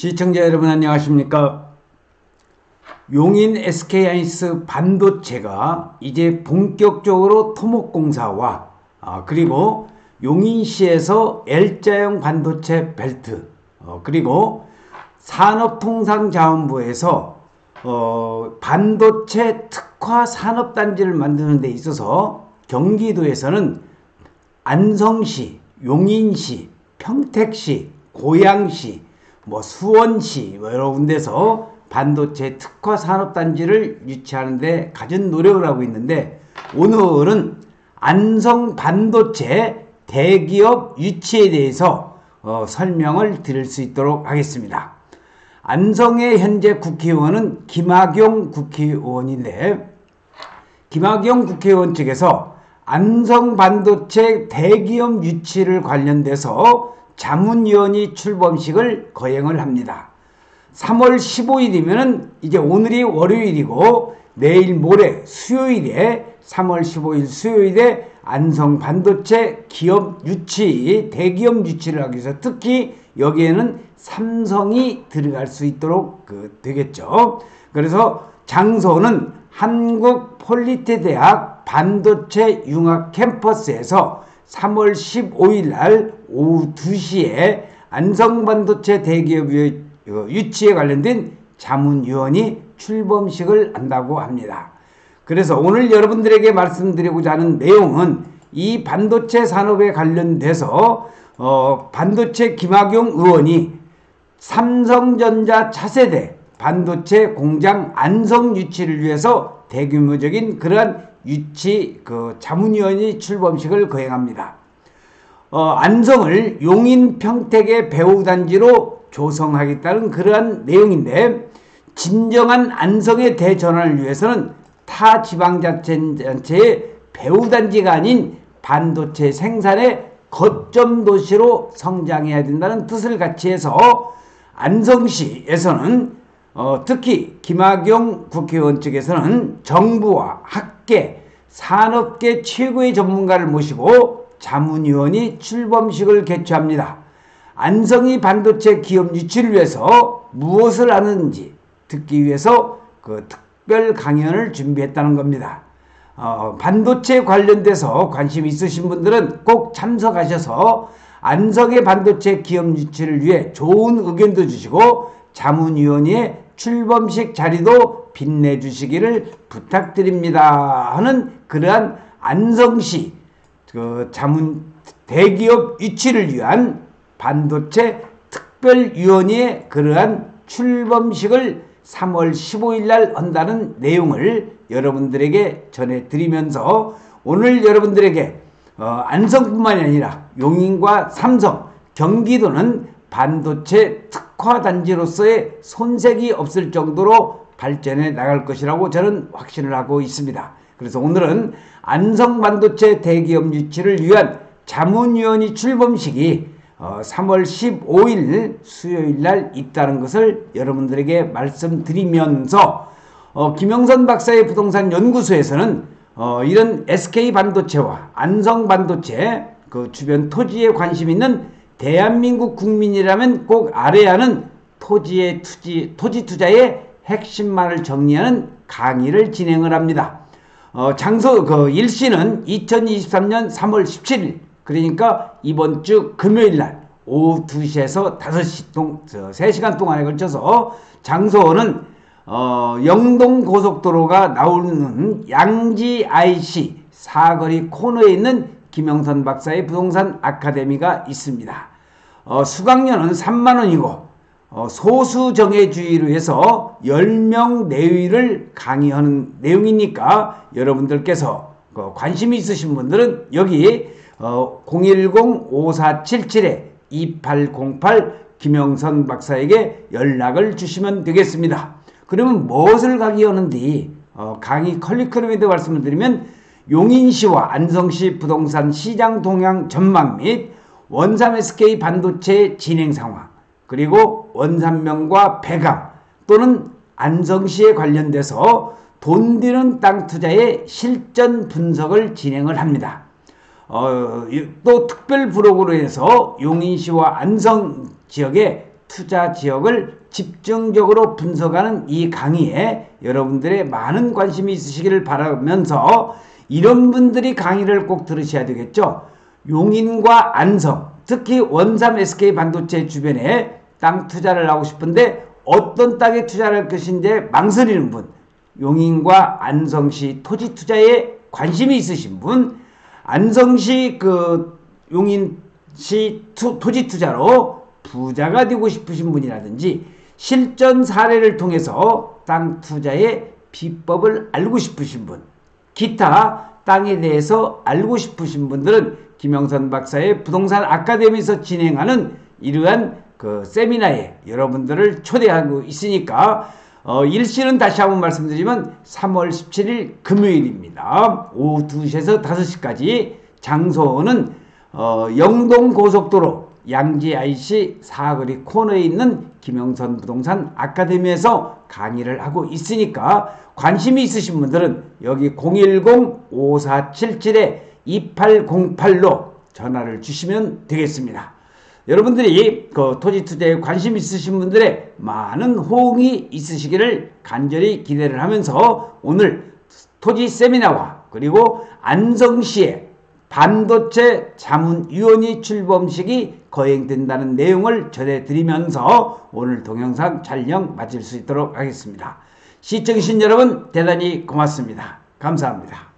시청자 여러분 안녕하십니까? 용인 SK하이닉스 반도체가 이제 본격적으로 토목공사와 아, 그리고 용인시에서 L자형 반도체 벨트 어, 그리고 산업통상자원부에서 어, 반도체 특화 산업단지를 만드는 데 있어서 경기도에서는 안성시, 용인시, 평택시, 고양시, 뭐 수원시 뭐 여러 군데서 반도체 특화 산업단지를 유치하는데 가진 노력을 하고 있는데 오늘은 안성 반도체 대기업 유치에 대해서 어, 설명을 드릴 수 있도록 하겠습니다. 안성의 현재 국회의원은 김학용 국회의원인데 김학용 국회의원 측에서 안성 반도체 대기업 유치를 관련돼서 자문위원이 출범식을 거행을 합니다. 3월 15일이면 이제 오늘이 월요일이고 내일 모레 수요일에 3월 15일 수요일에 안성 반도체 기업 유치, 대기업 유치를 하기 위해서 특히 여기에는 삼성이 들어갈 수 있도록 그 되겠죠. 그래서 장소는 한국 폴리테 대학 반도체 융합 캠퍼스에서 3월 15일 날 오후 2시에 안성 반도체 대기업 유치에 관련된 자문위원이 출범식을 한다고 합니다. 그래서 오늘 여러분들에게 말씀드리고자 하는 내용은 이 반도체 산업에 관련돼서 어, 반도체 김학용 의원이 삼성전자 차세대 반도체 공장 안성 유치를 위해서 대규모적인 그러한 유치 그 자문위원이 출범식을 거행합니다. 어, 안성을 용인 평택의 배후단지로 조성하겠다는 그러한 내용인데 진정한 안성의 대전환을 위해서는 타 지방자치단체의 배후단지가 아닌 반도체 생산의 거점 도시로 성장해야 된다는 뜻을 같이 해서 안성시에서는 어, 특히 김학용 국회의원 측에서는 정부와 학계, 산업계 최고의 전문가를 모시고 자문위원이 출범식을 개최합니다. 안성이 반도체 기업 유치를 위해서 무엇을 하는지 듣기 위해서 그 특별 강연을 준비했다는 겁니다. 어, 반도체 관련돼서 관심 있으신 분들은 꼭 참석하셔서 안성의 반도체 기업 유치를 위해 좋은 의견도 주시고 자문위원회의 출범식 자리도 빛내주시기를 부탁드립니다 하는 그러한 안성시 그 자문 대기업 유치를 위한 반도체 특별위원회의 그러한 출범식을 3월 15일 날 한다는 내용을 여러분들에게 전해드리면서 오늘 여러분들에게 어, 안성뿐만이 아니라 용인과 삼성, 경기도는 반도체 특화 단지로서의 손색이 없을 정도로 발전해 나갈 것이라고 저는 확신을 하고 있습니다. 그래서 오늘은 안성 반도체 대기업 유치를 위한 자문위원회 출범식이 3월 어, 15일 수요일 날 있다는 것을 여러분들에게 말씀드리면서 어, 김영선 박사의 부동산 연구소에서는 어, 이런 SK 반도체와 안성 반도체 그 주변 토지에 관심 있는 대한민국 국민이라면 꼭 알아야 하는 토지의 투지, 토지 투자의 핵심만을 정리하는 강의를 진행을 합니다. 어, 장소 그 일시는 2023년 3월 17일 그러니까 이번 주 금요일 날 오후 2시에서 5시 동 3시간 동안에 걸쳐서 장소는 어, 영동 고속도로가 나오는 양지 IC 사거리 코너에 있는 김영선 박사의 부동산 아카데미가 있습니다. 어, 수강료는 3만원이고 어, 소수정예주의로 해서 10명 내외를 강의하는 내용이니까 여러분들께서 그 관심이 있으신 분들은 여기 어, 010-5477-2808 김영선 박사에게 연락을 주시면 되겠습니다. 그러면 무엇을 강의하는지 어, 강의 컬리크럼에 대해 말씀을 드리면 용인시와 안성시 부동산 시장 동향 전망 및 원삼 SK 반도체 진행 상황 그리고 원산명과 배강 또는 안성시에 관련돼서 돈 드는 땅 투자의 실전 분석을 진행을 합니다. 어, 또 특별 부록으로 해서 용인시와 안성 지역의 투자 지역을 집중적으로 분석하는 이 강의에 여러분들의 많은 관심이 있으시기를 바라면서 이런 분들이 강의를 꼭 들으셔야 되겠죠. 용인과 안성, 특히 원삼 SK 반도체 주변에 땅 투자를 하고 싶은데 어떤 땅에 투자를 할 것인데 망설이는 분, 용인과 안성시 토지 투자에 관심이 있으신 분, 안성시 그 용인시 투, 토지 투자로 부자가 되고 싶으신 분이라든지 실전 사례를 통해서 땅 투자의 비법을 알고 싶으신 분, 기타 땅에 대해서 알고 싶으신 분들은 김영선 박사의 부동산 아카데미에서 진행하는 이러한 그 세미나에 여러분들을 초대하고 있으니까 어, 일시는 다시 한번 말씀드리면 3월 17일 금요일입니다. 오후 2시에서 5시까지 장소는 어, 영동 고속도로 양지 IC 사거리 코너에 있는 김영선 부동산 아카데미에서 강의를 하고 있으니까 관심이 있으신 분들은 여기 010-5477-2808로 전화를 주시면 되겠습니다. 여러분들이 그 토지 투자에 관심 있으신 분들의 많은 호응이 있으시기를 간절히 기대를 하면서 오늘 토지 세미나와 그리고 안성시의 반도체 자문위원회 출범식이 거행된다는 내용을 전해드리면서 오늘 동영상 촬영 마칠 수 있도록 하겠습니다. 시청해주신 여러분 대단히 고맙습니다. 감사합니다.